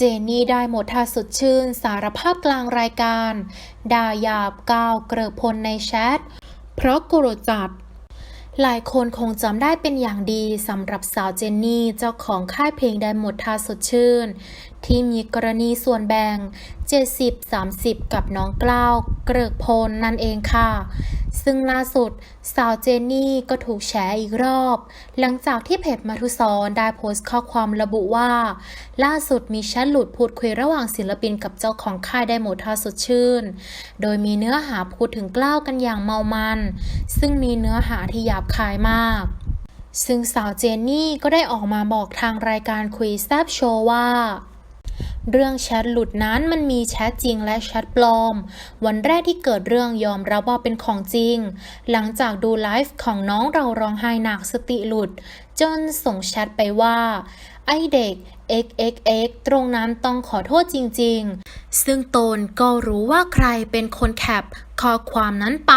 เจนี่ได้หมดท่าสดชื่นสารภาพกลางรายการด่าหยาบก้าวเกริกพลในแชท เพราะโกรธจัด หลายคนคงจำได้เป็นอย่างดีสำหรับสาวเจนนี่เจ้าของค่ายเพลงได้หมดท่าสดชื่น ที่มีกรณีส่วนแบ่ง 70-30 กับน้องกล้าวเกริกพลนั่นเองค่ะ ซึ่งล่าสุด สาวเจนนี่ก็ถูกแฉอีกรอบ หลังจากที่เพจมาทุซอนได้โพสต์ข้อความระบุว่า ล่าสุดมีแชทหลุดพูดคุยระหว่างศิลปินกับเจ้าของค่ายไดโมท่าสดชื่น โดยมีเนื้อหาพูดถึงกล้าวกันอย่างเมามัน ซึ่งมีเนื้อหาที่หยาบคายมากซึ่งสาวเจนนี่ก็ได้ออกมาบอกทางรายการคุยแซบโชว์ว่า เรื่องแชทหลุดนั้นมันมีแชทจริงและแชทปลอม วันแรกที่เกิดเรื่องยอมรับว่าเป็นของจริง หลังจากดูไลฟ์ของน้องเราร้องไห้หนักสติหลุด จนส่งแชทไปว่า ไอเด็ก xxx ตรงนั้นต้องขอโทษจริงๆ ซึ่งตนก็รู้ว่าใครเป็นคนแคปข้อความนั้นไป